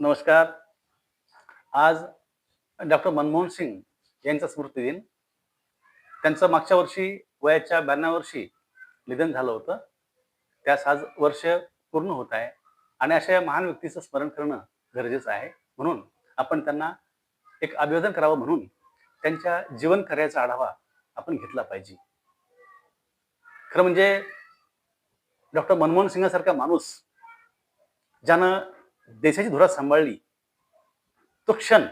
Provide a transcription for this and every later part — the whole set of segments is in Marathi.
नमस्कार. आज डॉक्टर मनमोहन सिंग यांचा स्मृती दिन. त्यांचं मागच्या वर्षी वयाच्या ब्याण्णव वर्षी निधन झालं होतं. त्यास आज वर्ष पूर्ण होत आहे आणि अशा या महान व्यक्तीचं स्मरण करणं गरजेचं आहे. म्हणून आपण त्यांना एक अभिवादन करावं म्हणून त्यांच्या जीवन कार्याचा आढावा आपण घेतला पाहिजे. खरं म्हणजे डॉक्टर मनमोहन सिंगासारखा माणूस ज्यानं देशाची धुरा सांभाळली. तो क्षण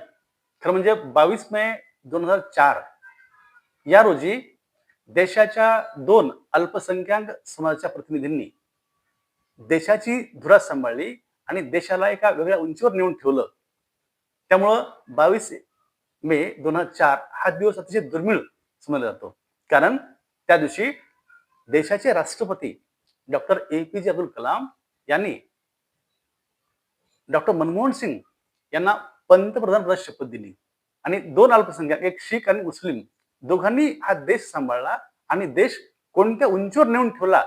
खरं म्हणजे बावीस मे दोन हजार चार या रोजी देशाच्या दोन अल्पसंख्याक समाजाच्या प्रतिनिधींनी देशाची धुरा सांभाळली आणि देशाला एका वेगळ्या उंचीवर नेऊन ठेवलं. त्यामुळं बावीस मे दोन हजार चार हा दिवस अतिशय दुर्मिळ समजला जातो. कारण त्या दिवशी देशाचे राष्ट्रपती डॉक्टर ए पी जे अब्दुल कलाम यांनी डॉक्टर मनमोहन सिंग यांना पंतप्रधान पदाची शपथ दिली. आणि दोन अल्पसंख्याक एक शीख आणि मुस्लिम दोघांनी हा देश सांभाळला आणि देश कोणत्या उंचीवर नेऊन ठेवला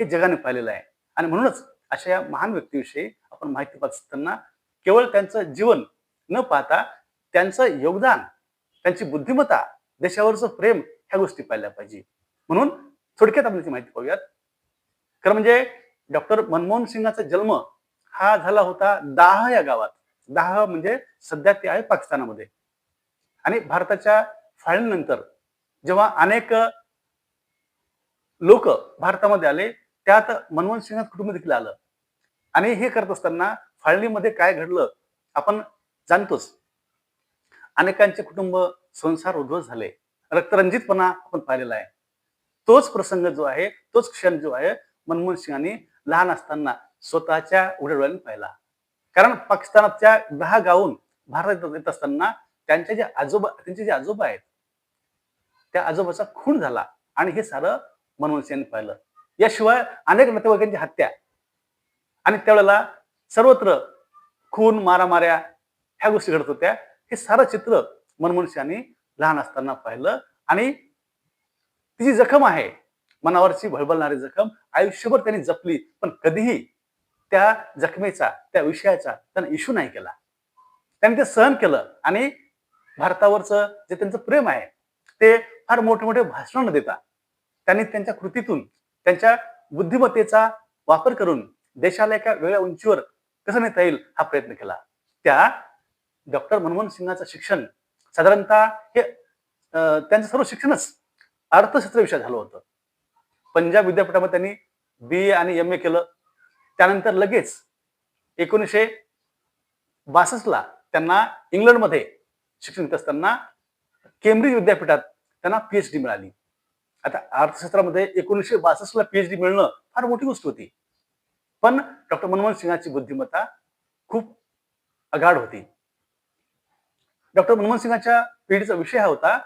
हे जगाने पाहिलेलं आहे. आणि म्हणूनच अशा या महान व्यक्तीविषयी आपण माहिती पाहत असताना केवळ त्यांचं जीवन न पाहता त्यांचं योगदान त्यांची बुद्धिमत्ता देशावरचं प्रेम ह्या गोष्टी पाहिल्या पाहिजे. म्हणून थोडक्यात आपण त्याची माहिती पाहूयात. खरं म्हणजे डॉक्टर मनमोहन सिंगाचा जन्म हा झाला होता दाह या गावात. दाह म्हणजे सध्या ते आहे पाकिस्तानामध्ये. आणि भारताच्या फाळणीनंतर जेव्हा अनेक लोक भारतामध्ये आले त्यात मनमोहन सिंह कुटुंब देखील आलं. आणि हे करत असताना फाळणीमध्ये काय घडलं आपण जाणतोच. अनेकांचे कुटुंब संसार उद्ध्वस्त झाले. रक्तरंजितपणा आपण पाहिलेला आहे. तोच प्रसंग जो आहे तोच क्षण जो आहे मनमोहन सिंगांनी लहान असताना स्वतःच्या उघड्या डोळ्यांनी पाहिला. कारण पाकिस्तानाच्या दहा गावून भारतात येत असताना त्यांचे जे आजोबा त्यांचे जे आजोबा आहेत त्या आजोबाचा खून झाला आणि हे सारं मनमोहन सिंग पाहिलं. याशिवाय अनेक नातेवाईकांची हत्या. आणि त्यावेळेला सर्वत्र खून मारामाऱ्या ह्या गोष्टी घडत होत्या. हे सारं चित्र मनमोहन सिंहांनी लहान असताना पाहिलं. आणि ती जी जखम आहे मनावरची भळबळणारी जखम आयुष्यभर त्यांनी जपली पण कधीही त्या जखमेचा त्या विषयाचा त्यांना इशू नाही केला. त्यांनी ते सहन केलं आणि भारतावरचं जे त्यांचं प्रेम आहे ते फार मोठे मोठे भाषण न देता त्यांनी त्यांच्या कृतीतून त्यांच्या बुद्धिमत्तेचा वापर करून देशाला एका वेगळ्या उंचीवर कसं नेता येईल हा प्रयत्न केला. त्या डॉक्टर मनमोहन सिंगाचं शिक्षण साधारणतः हे त्यांचं सर्व शिक्षणच अर्थशास्त्र विषय झालं होतं. पंजाब विद्यापीठामध्ये त्यांनी बी ए आणि एम ए केलं. त्यानंतर लगेच एकोणीसशे बासष्टला त्यांना इंग्लंडमध्ये शिक्षण घेत असताना केम्ब्रिज विद्यापीठात त्यांना पीएच डी मिळाली. आता अर्थशास्त्रामध्ये एकोणीसशे बासष्टला पीएच डी मिळणं फार मोठी गोष्ट होती. पण डॉक्टर मनमोहन सिंगाची बुद्धिमत्ता खूप अगाढ होती. डॉक्टर मनमोहन सिंगाच्या पिढीचा विषय हा होता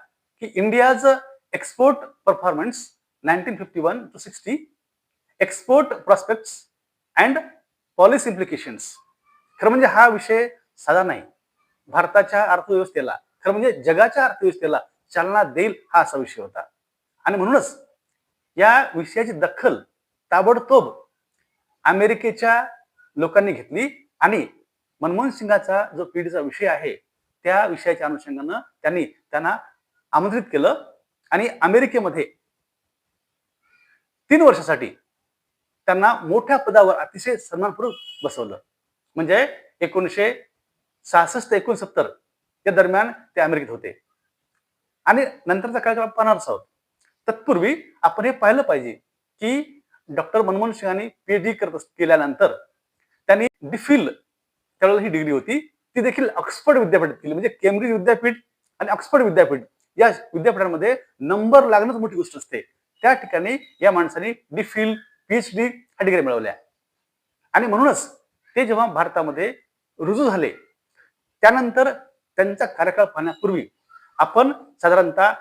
की India's export performance nineteen fifty one to sixty export prospects and policy implications खरं म्हणजे हा विषय साधा नाही. भारताच्या अर्थव्यवस्थेला खरं म्हणजे जगाच्या अर्थव्यवस्थेला चालना देईल हा असा विषय होता. आणि म्हणूनच या विषयाची दखल ताबडतोब अमेरिकेच्या लोकांनी घेतली आणि मनमोहन सिंगाचा जो पिढीचा विषय आहे त्या विषयाच्या अनुषंगानं त्यांनी त्यांना आमंत्रित केलं. आणि अमेरिकेमध्ये तीन वर्षासाठी त्यांना मोठ्या पदावर अतिशय सन्मानपूर्वक बसवलं. म्हणजे एकोणीसशे सहासष्ट एकोणसत्तर या दरम्यान ते अमेरिकेत होते. आणि नंतरचा कार्यक्रम पाहणारच आहोत. तत्पूर्वी आपण हे पाहिलं पाहिजे की डॉक्टर मनमोहन सिंगांनी पीएचडी करत केल्यानंतर त्यांनी डिफिल त्यावेळेला ही डिग्री होती ती देखील ऑक्सफर्ड विद्यापीठात केली. म्हणजे केम्ब्रिज विद्यापीठ आणि ऑक्सफर्ड विद्यापीठ या विद्यापीठांमध्ये नंबर लागणंच मोठी गोष्ट असते. त्या ठिकाणी या माणसाने डिफिल पीएचडी ह्या डिग्री मिळवल्या. आणि म्हणूनच ते जेव्हा भारतामध्ये रुजू झाले त्यानंतर त्यांचा कार्यकाळ पाहण्यापूर्वी आपण साधारणतः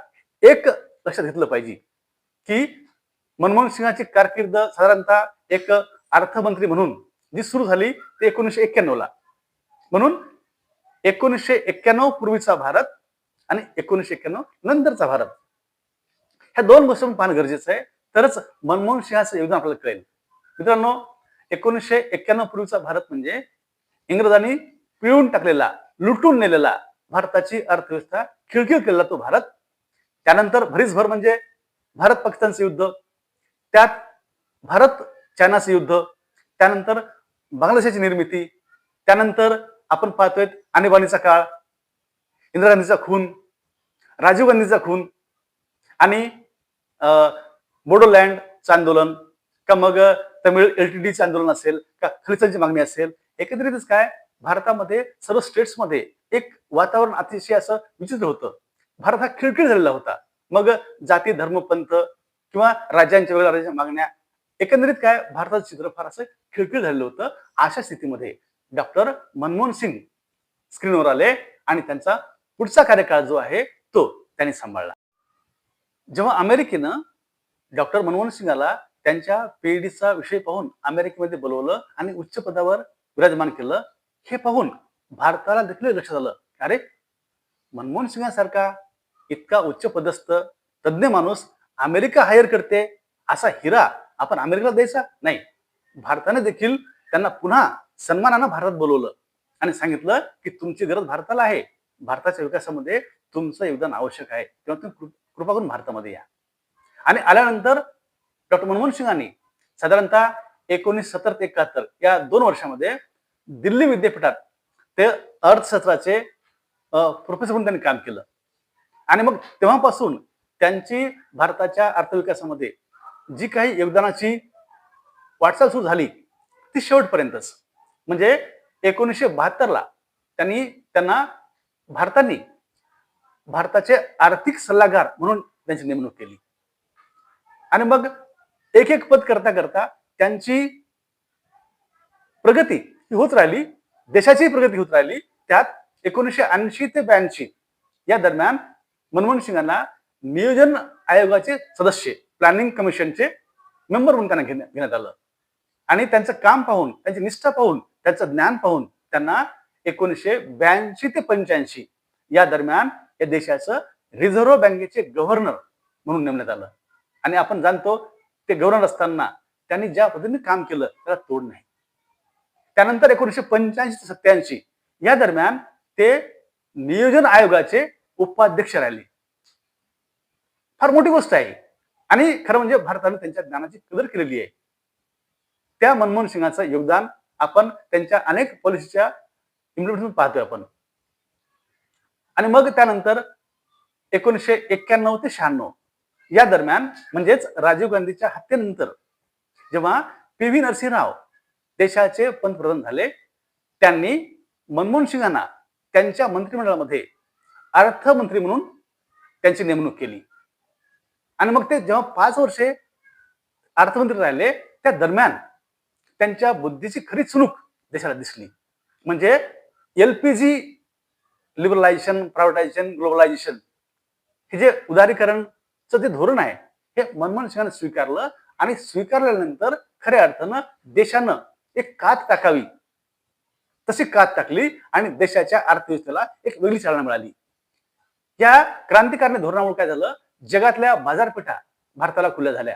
एक लक्षात घेतलं पाहिजे की मनमोहन सिंगाची कारकीर्द साधारणतः एक अर्थमंत्री म्हणून जी सुरू झाली ते एकोणीसशे एक्क्याण्णव ला म्हणून एकोणीसशे एक्क्याण्णव पूर्वीचा भारत आणि एकोणीसशे एक्क्याण्णव नंतरचा भारत. ह्या दोन गोष्टी पाहणं गरजेचं आहे. तरच मनमोहन सिंहाचं योगदान आपल्याला कळेल. मित्रांनो एकोणीसशे एक्क्याण्णव पूर्वीचा भारत म्हणजे इंग्रजांनी पिळून टाकलेला लुटून नेलेला भारताची अर्थव्यवस्था खिळखिळ केलेला तो भारत. त्यानंतर भरीसभर म्हणजे भारत पाकिस्तानचं युद्ध त्यात भारत चायनाचं युद्ध त्यानंतर बांगलादेशाची निर्मिती त्यानंतर आपण पाहतोय आणीबाणीचा काळ इंदिरा गांधीचा खून राजीव गांधीचा खून आणि बोडोलँडचं आंदोलन. का मग तमिळ एलटीडीचे आंदोलन असेल का खलिस्तांची मागणी असेल एकंदरीतच काय भारतामध्ये सर्व स्टेट्समध्ये एक वातावरण अतिशय असं विचित्र होतं. भारत हा खिळखिळ झालेला होता. मग जाती धर्म पंथ किंवा राज्यांच्या वेगळ्या राज्याच्या मागण्या एकंदरीत काय भारताचं चित्र फार असं खिळखिळ झालेलं होतं अशा स्थितीमध्ये. डॉक्टर मनमोहन सिंग स्क्रीनवर आले आणि त्यांचा पुढचा कार्यकाळ जो आहे तो त्यांनी सांभाळला. जेव्हा अमेरिकेनं डॉक्टर मनमोहन सिंगाला त्यांच्या पीएचडीचा विषय पाहून अमेरिकेमध्ये बोलवलं आणि उच्च पदावर विराजमान केलं. हे पाहून भारताला देखील लक्षात आलं. अरे मनमोहन सिंगासारखा इतका उच्च पदस्थ तज्ज्ञ माणूस अमेरिका हायर करते असा हिरा आपण अमेरिकेला द्यायचा? नाही. भारताने देखील त्यांना पुन्हा सन्मानानं भारतात बोलवलं आणि सांगितलं की तुमची गरज भारताला आहे. भारताच्या विकासामध्ये तुमचं योगदान आवश्यक आहे. तेव्हा तुम्ही कृपा करून भारतामध्ये या. आणि आल्यानंतर डॉक्टर मनमोहन सिंगांनी साधारणतः एकोणीस सत्तर ते एकाहत्तर या दोन वर्षामध्ये दिल्ली विद्यापीठात ते अर्थशास्त्राचे प्रोफेसर म्हणून त्यांनी काम केलं. आणि मग तेव्हापासून त्यांची भारताच्या अर्थविकासामध्ये जी काही योगदानाची वाटचाल सुरू झाली ती शेवटपर्यंतच. म्हणजे एकोणीसशे बहात्तरला त्यांनी त्यांना भारताने भारताचे आर्थिक सल्लागार म्हणून त्यांची नेमणूक केली. आणि मग एक एक पद करता करता त्यांची प्रगती ही होत राहिली देशाची प्रगती होत राहिली. त्यात एकोणीसशे ऐंशी ते ब्याऐंशी या दरम्यान मनमोहन सिंगांना नियोजन आयोगाचे सदस्य प्लॅनिंग कमिशनचे मेंबर म्हणून त्यांना घेण्या- घेण्यात आलं. आणि त्यांचं काम पाहून त्यांची निष्ठा पाहून त्यांचं ज्ञान पाहून त्यांना एकोणीसशे ब्याऐंशी ते पंच्याऐंशी या दरम्यान या देशाचं रिझर्व्ह बँकेचे गव्हर्नर म्हणून नेमण्यात आलं. आणि आपण जाणतो ते गव्हर्नर असताना त्यांनी ज्या पद्धतीने काम केलं त्याला तोड नाही. त्यानंतर एकोणीसशे पंच्याऐंशी ते सत्याऐंशी या दरम्यान ते नियोजन आयोगाचे उपाध्यक्ष राहिले. फार मोठी गोष्ट आहे. आणि खरं म्हणजे भारताने त्यांच्या ज्ञानाची कदर केलेली आहे. त्या मनमोहन सिंगाचं योगदान आपण त्यांच्या अनेक पॉलिसीच्या इम्प्लिमेंटेशन पाहतोय आपण. आणि मग त्यानंतर एकोणीसशे एक्क्याण्णव ते शहाण्णव या दरम्यान म्हणजेच राजीव गांधीच्या हत्येनंतर जेव्हा पी व्ही नरसिंहराव देशाचे पंतप्रधान झाले त्यांनी मनमोहन सिंगांना त्यांच्या मंत्रिमंडळामध्ये अर्थमंत्री म्हणून त्यांची नेमणूक केली. आणि मग ते जेव्हा पाच वर्षे अर्थमंत्री राहिले त्या दरम्यान त्यांच्या बुद्धीची खरी चुणूक देशाला दिसली. म्हणजे एलपीजी लिबरलायझेशन प्रायव्हेटायझेशन ग्लोबलायझेशन हे जे उदारीकरण जे धोरण आहे. हे मनमोहन सिंगाने स्वीकारलं आणि स्वीकारल्यानंतर खऱ्या अर्थानं देशानं एक कात टाकावी. तशी कात टाकली आणि देशाच्या अर्थव्यवस्थेला एक वेगळी चालना मिळाली. या क्रांतिकारणी धोरणामुळे काय झालं? जगातल्या बाजारपेठा भारताला खुल्या झाल्या.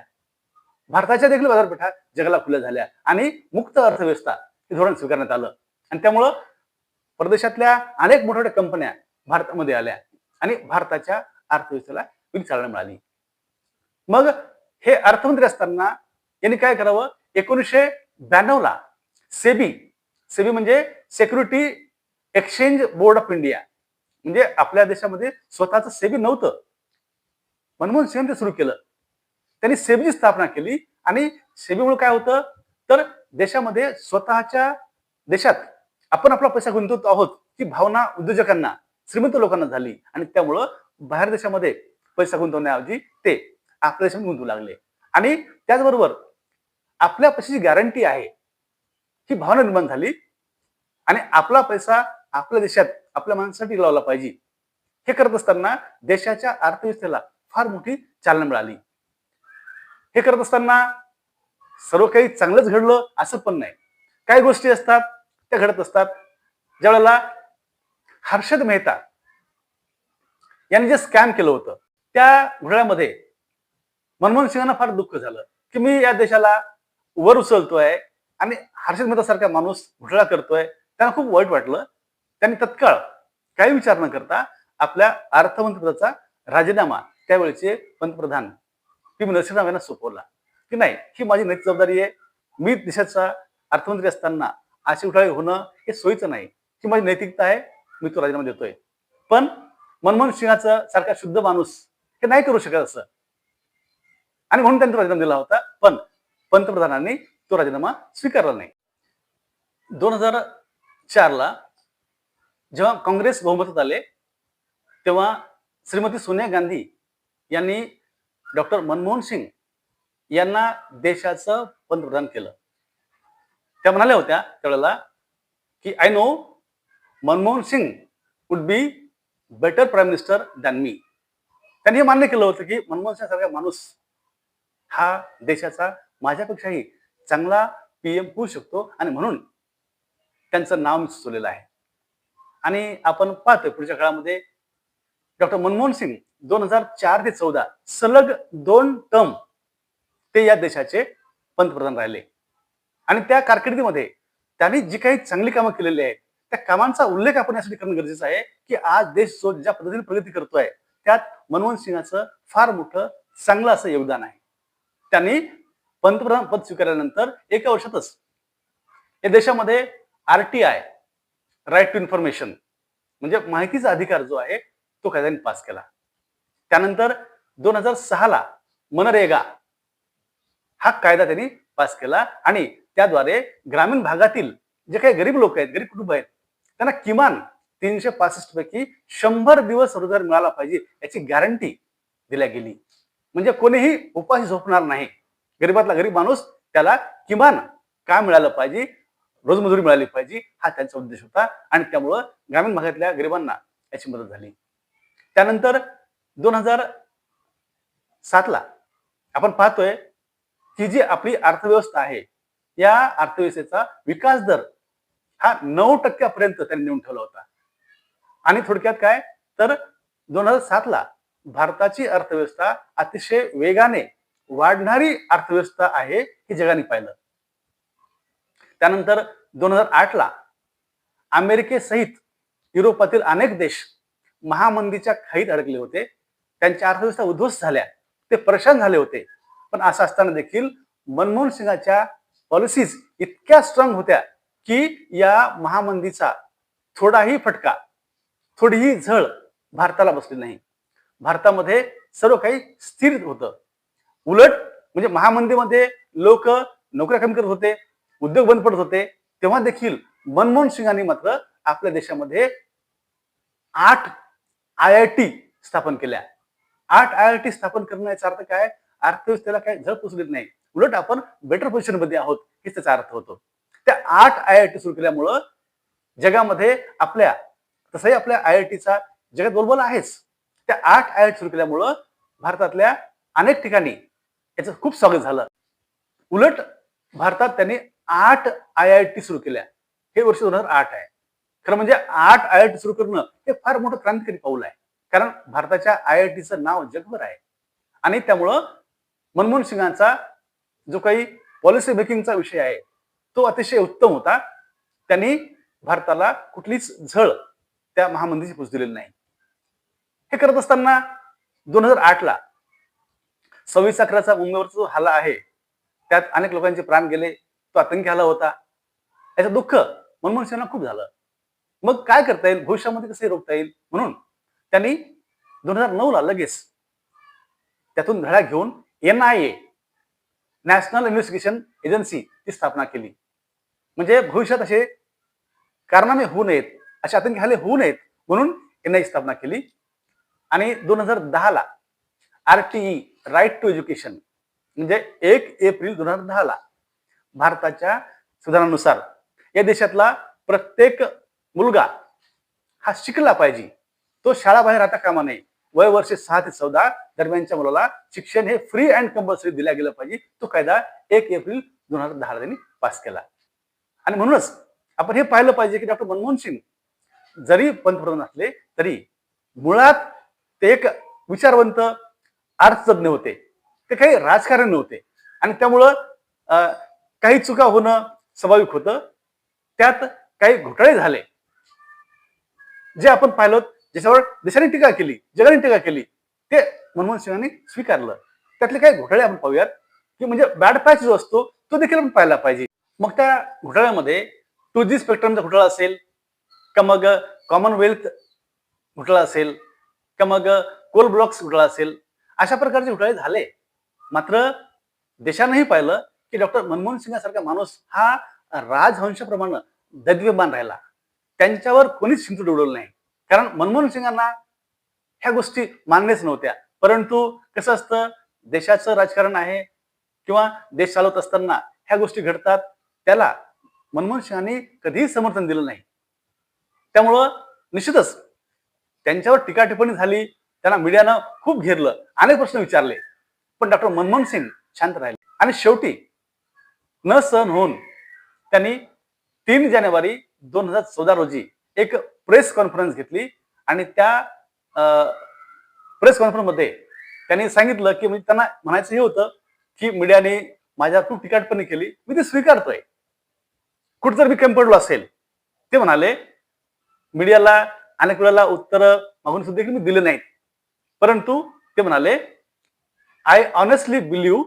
भारताच्या देखील बाजारपेठा जगाला खुल्या झाल्या आणि मुक्त अर्थव्यवस्था हे धोरण स्वीकारण्यात आलं. आणि त्यामुळं परदेशातल्या अनेक मोठ्या मोठ्या कंपन्या भारतामध्ये आल्या आणि भारताच्या अर्थव्यवस्थेला वेगळी चालना मिळाली. मग हे अर्थमंत्री असताना यांनी काय करावं? एकोणीसशे ब्याण्णवला सेबी सेबी म्हणजे security exchange board of India म्हणजे आपल्या देशामध्ये स्वतःच सेबी नव्हतं. मनमोहन सिंग ते सुरू केलं. त्यांनी सेबीची स्थापना केली आणि सेबीमुळे काय होतं? तर देशामध्ये स्वतःच्या देशात आपण आपला पैसा गुंतवत आहोत ही भावना उद्योजकांना श्रीमंत लोकांना झाली आणि त्यामुळं बाहेर देशामध्ये पैसा गुंतवण्याऐवजी ते आपल्या गुंतू गुंतवू लागले. आणि त्याचबरोबर आपल्या पैशाची गॅरंटी आहे. ही भावना निर्माण झाली. आणि आपला पैसा आपल्या देशात आपल्या माणसासाठी लावला पाहिजे. हे करत असताना देशाच्या अर्थव्यवस्थेला फार मोठी चालना मिळाली. हे करत असताना सर्व काही चांगलंच घडलं असं पण नाही. काही गोष्टी असतात त्या घडत असतात. ज्या वेळेला हर्षद मेहता यांनी जे स्कॅम केलं होतं त्या घोटाळ्यामध्ये मनमोहन सिंगांना फार दुःख झालं की मी या देशाला वर उचलतोय आणि हर्षद मेहता सारखा माणूस घोटाळा करतोय. त्यांना खूप वाईट वाटलं. त्यांनी तत्काळ काही विचार न करता आपल्या अर्थमंत्र्याचा राजीनामा त्यावेळेचे पंतप्रधान पी नरसिंहराव यांना सोपवला. की नाही ही माझी नैतिक जबाबदारी आहे. मी देशाचा अर्थमंत्री असताना अशी उठाळे होणं हे सोयीचं नाही. ही माझी नैतिकता आहे. मी तो राजीनामा देतोय. पण मनमोहन सिंहाचं सारखा शुद्ध माणूस हे नाही करू शकत असं. आणि म्हणून त्यांनी राजीनामा दिला होता. पण पंतप्रधानांनी तो राजीनामा स्वीकारला नाही. दोन हजार चारला जेव्हा काँग्रेस बहुमतात आले तेव्हा श्रीमती सोनिया गांधी यांनी डॉक्टर मनमोहन सिंग यांना देशाचं पंतप्रधान केलं. त्या म्हणाल्या होत्या त्यावेळेला की I know Manmohan Singh would be better prime minister than me त्यांनी हे मान्य केलं होतं की मनमोहन सिंग सारखा माणूस हा देशाचा माझ्यापेक्षाही चांगला पीएम होऊ शकतो. आणि म्हणून त्यांचं नाव मी सुचवलेलं आहे. आणि आपण पाहतोय पुढच्या काळामध्ये डॉक्टर मनमोहन सिंग दोन हजार चार ते चौदा सलग दोन टर्म ते या देशाचे पंतप्रधान राहिले. आणि त्या कारकिर्दीमध्ये त्यांनी जी काही चांगली कामं केलेली आहेत त्या कामांचा उल्लेख आपण यासाठी करणं गरजेचं आहे की आज देश जो ज्या पद्धतीने प्रगती करतोय त्यात मनमोहन सिंगाचं फार मोठं चांगलं असं योगदान आहे. त्यांनी पंतप्रधान पद स्वीकारल्यानंतर एका वर्षातच या देशामध्ये आरटीआय राईट टू इन्फॉर्मेशन म्हणजे माहितीचा अधिकार जो आहे तो कायद्याने पास केला. त्यानंतर दोन हजार सहाला मनरेगा हा कायदा त्यांनी पास केला आणि त्याद्वारे ग्रामीण भागातील जे काही गरीब लोक आहेत गरीब कुटुंब आहेत त्यांना किमान तीनशे पासष्ट पैकी शंभर दिवस रोजगार मिळाला पाहिजे याची गॅरंटी दिल्या गेली. म्हणजे कोणीही उपाशी झोपणार नाही. गरीबातला गरीब माणूस त्याला किमान काय मिळालं पाहिजे रोजमजुरी मिळाली पाहिजे हा त्यांचा उद्देश होता आणि त्यामुळं ग्रामीण भागातल्या गरिबांना याची मदत झाली. त्यानंतर दोन हजार सातला आपण पाहतोय की जी आपली अर्थव्यवस्था आहे या अर्थव्यवस्थेचा विकास दर हा नऊ टक्क्यापर्यंत त्यांनी नेऊन ठेवला होता. आणि थोडक्यात काय? तर दोन हजार सातला भारताची अर्थव्यवस्था अतिशय वेगाने वाढणारी अर्थव्यवस्था आहे हे जगाने पाहिलं. त्यानंतर दोन हजार आठला अमेरिकेसहित युरोपातील अनेक देश महामंदीच्या खाईत अडकले होते. त्यांच्या अर्थव्यवस्था उद्ध्वस्त झाल्या. ते परेशान झाले होते. पण असं असताना देखील मनमोहन सिंगाच्या पॉलिसीज इतक्या स्ट्रॉंग होत्या की या महामंदीचा थोडाही फटका थोडीही झळ भारताला बसली नाही. भारतामध्ये सर्व काही स्थिर होतं. उलट म्हणजे महामंदीमध्ये लोक नोकऱ्या कमी करत होते उद्योग बंद पडत होते तेव्हा देखील मनमोहन सिंगांनी मात्र आपल्या देशामध्ये आठ आय आय टी स्थापन केल्या. आठ आय आय टी स्थापन करण्याचा अर्थ काय? अर्थव्यवस्थेला काय झळ पोचलीत नाही. उलट आपण बेटर पोझिशनमध्ये आहोत हेच त्याचा अर्थ होतो. त्या आठ आय आय टी सुरू केल्यामुळं जगामध्ये आपल्या तसंही आपल्या आय आय टीचा जगात बोलबोला आहेच. त्या आठ आय सुरू केल्यामुळं भारतातल्या अनेक ठिकाणी याचं खूप स्वागत झालं. उलट भारतात त्यांनी आठ आय आय टी सुरू केल्या. हे वर्ष दोन हजार आठ आहे. खरं म्हणजे आठ आय आय टी सुरू करणं हे फार मोठं क्रांतिकारी पाऊल आहे. कारण भारताच्या आय आय टीचं नाव जगभर आहे. आणि त्यामुळं मनमोहन सिंगांचा जो काही पॉलिसी मेकिंगचा विषय आहे तो अतिशय उत्तम होता. त्यांनी भारताला कुठलीच झळ त्या महामंदीची पोच दिलेली नाही. हे करत असताना दोन हजार आठला सव्वीस अकराचा मुंबईवरचा जो हल्ला आहे त्यात अनेक लोकांचे प्राण गेले तो आतंकी हल्ला होता. याचं दुःख मनमोहन सिंगांना खूप झालं. मग काय करता येईल? भविष्यामध्ये कसं रोखता येईल? म्हणून त्यांनी दोन हजार नऊ ला लगेच त्यातून धडा घेऊन N I A national investigation agency ची स्थापना केली. म्हणजे भविष्यात असे कारनामे होऊ नयेत असे आतंकी हल्ले होऊ नयेत म्हणून एन आय स्थापना केली. आणि दोन हजार दहाला आरटीई राईट टू एज्युकेशन म्हणजे एक एप्रिल दोन हजार दहाला भारताच्या सुधारणानुसार या देशातला प्रत्येक मुलगा हा शिकला पाहिजे. तो शाळा बाहेर राहता कामा नये. वय वर्ष सहा ते चौदा दरम्यानच्या मुलाला शिक्षण हे फ्री अँड कंपल्सरी दिल्या गेलं पाहिजे. तो कायदा एक एप्रिल दोन हजार दहा त्यांनी पास केला. आणि म्हणूनच आपण हे पाहिलं पाहिजे की डॉक्टर मनमोहन सिंग जरी पंतप्रधान असले तरी मुळात ते एक विचारवंत अर्थतज्ञ होते. ते काही राजकारण नव्हते. आणि त्यामुळं अं, काही चुका होणं स्वाभाविक होतं. त्यात काही घोटाळे झाले. जे आपण पाहिलं ज्याच्यावर देशाने टीका केली जगाने टीका केली ते मनमोहन सिंगांनी स्वीकारलं. त्यातले काही घोटाळे आपण पाहूयात की म्हणजे बॅड पॅच जो असतो तो देखील आपण पाहायला पाहिजे. मग त्या घोटाळ्यामध्ये टू जी स्पेक्ट्रमचा घोटाळा असेल का मग कॉमनवेल्थ घोटाळा असेल का मग कोल ब्लॉक्स घोटाळा असेल? अशा प्रकारचे घोटाळे झाले. मात्र देशानंही पाहिलं की डॉक्टर मनमोहन सिंगासारखा माणूस हा राजहंशाप्रमाणे दैद्यमान राहिला. त्यांच्यावर कोणीच शिंतू उडवलं नाही. कारण मनमोहन सिंगांना ह्या गोष्टी मान्यच नव्हत्या. परंतु कसं असतं देशाचं राजकारण आहे किंवा देश चालवत असताना ह्या गोष्टी घडतात त्याला मनमोहन सिंगांनी कधीही समर्थन दिलं नाही. त्यामुळं निश्चितच त्यांच्यावर टीका टिप्पणी झाली त्यांना मीडियानं खूप घेरलं अनेक प्रश्न विचारले. पण डॉक्टर मनमोहन सिंग शांत राहिले. आणि शेवटी न सहन होऊन त्यांनी तीन जानेवारी दोन हजार चौदा रोजी एक प्रेस कॉन्फरन्स घेतली. आणि त्या प्रेस कॉन्फरन्समध्ये त्यांनी सांगितलं की म्हणजे त्यांना म्हणायचं हे होतं की मीडियाने माझ्या खूप टिकाटपणी केली मी ते स्वीकारतोय. कुठं जर मी कमी पडलो असेल ते म्हणाले मीडियाला अनेक वेळेला उत्तर मागून सुद्धा की मी दिले नाहीत. परंतु ते म्हणाले I honestly believe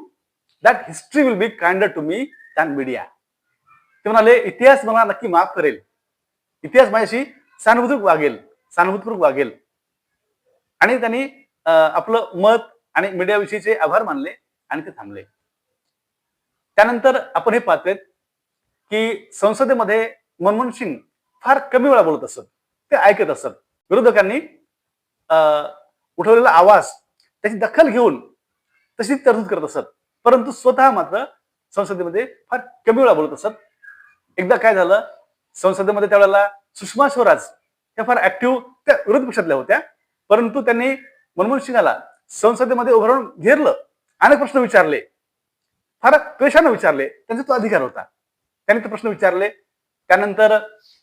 that history will be kinder to me than media ते म्हणाले इतिहास मला नक्की माफ करेल. इतिहास माझ्याशी सहानुभूतीपूर्वक वागेल सहानुभूतीपूर्वक वागेल. आणि त्यांनी आपलं मत आणि मीडियाविषयीचे आभार मानले आणि ते थांबले. त्यानंतर आपण हे पाहतोय की संसदेमध्ये मनमोहन सिंग फार कमी वेळा बोलत असत. ते ऐकत असत. विरोधकांनी अं, उठवलेला आवाज त्याची दखल घेऊन तशी तरतूद करत असत. परंतु स्वतः मात्र संसदेमध्ये फार कमी वेळा बोलत असत. एकदा काय झालं संसदेमध्ये त्यावेळेला सुषमा स्वराज त्या फार ऍक्टिव्ह त्या विरोध पक्षातल्या होत्या. परंतु त्यांनी मनमोहन सिंगाला संसदेमध्ये उभं राहून घेरलं. अनेक प्रश्न विचारले. फार त्वेषानं विचारले. त्यांचा तो अधिकार होता. त्यांनी ते प्रश्न विचारले. त्यानंतर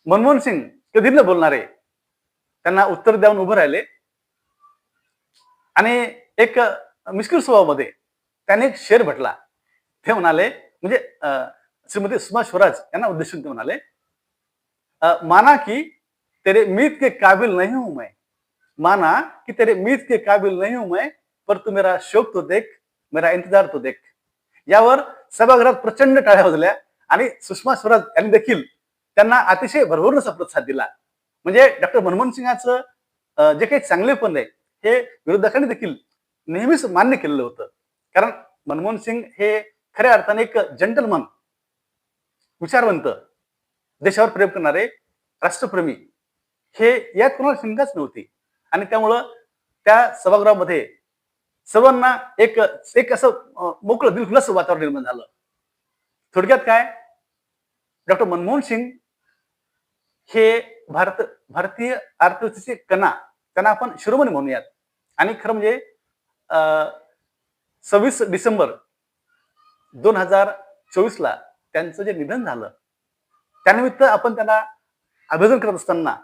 मनमोहन सिंग कधी न बोलणारे. त्यांना उत्तर देऊन उभं राहिले. आणि एक मिश्किल स्वभावामध्ये त्याने एक शेर भेटला. ते म्हणाले म्हणजे श्रीमती सुषमा स्वराज यांना उद्देशून ते म्हणाले अं, माना की तेरे मीत के काबिल नहीं हूं मैं. माना कि तेरे मीत के काबिल नहीं हूं मैं पर तू मेरा शोक तो देख मेरा इंतजार तो देख. यावर सभागृहात प्रचंड टाळ्या वाजल्या आणि सुषमा स्वराज यांनी देखील त्यांना अतिशय भरभरून असा प्रतिसाद दिला. म्हणजे डॉक्टर मनमोहन सिंगाचं जे काही चांगलेपण आहे हे विरोधकांनी देखील नेहमीच मान्य केलेलं होतं. कारण मनमोहन सिंग हे खऱ्या अर्थाने एक जंटलमन विचारवंत देशावर प्रेम करणारे राष्ट्रप्रेमी. हे यात कोणाला शंकाच नव्हती. आणि त्यामुळं त्या सभागृहामध्ये सर्वांना एक एक असं मोकळं दिलखुलास वातावरण निर्माण झालं. थोडक्यात काय? डॉक्टर मनमोहन सिंग हे भारत भारतीय अर्थव्यवस्थेचे कणा त्यांना आपण शिरोमणी म्हणूयात. आणि खरं म्हणजे सव्वीस डिसेंबर दोन हजार चोवीसला त्यांचं जे निधन झालं त्यानिमित्त आपण त्यांना अभिवादन करत असताना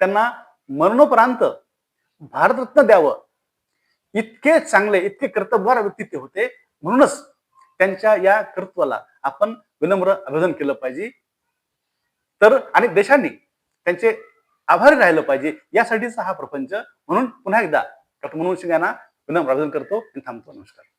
त्यांना मरणोपरांत भारतरत्न द्यावं. इतके चांगले इतके कर्तव्यवार व्यक्ती ते होते. म्हणूनच त्यांच्या या कर्तृत्वाला आपण विनम्र अभिवादन केलं पाहिजे. तर आणि देशांनी त्यांचे आभारी राहिलं पाहिजे. यासाठीचा हा प्रपंच. म्हणून पुन्हा एकदा डॉक्टर मनमोहन सिंग यांना पुन्हा अभिवादन करतो आणि थांबतो. नमस्कार.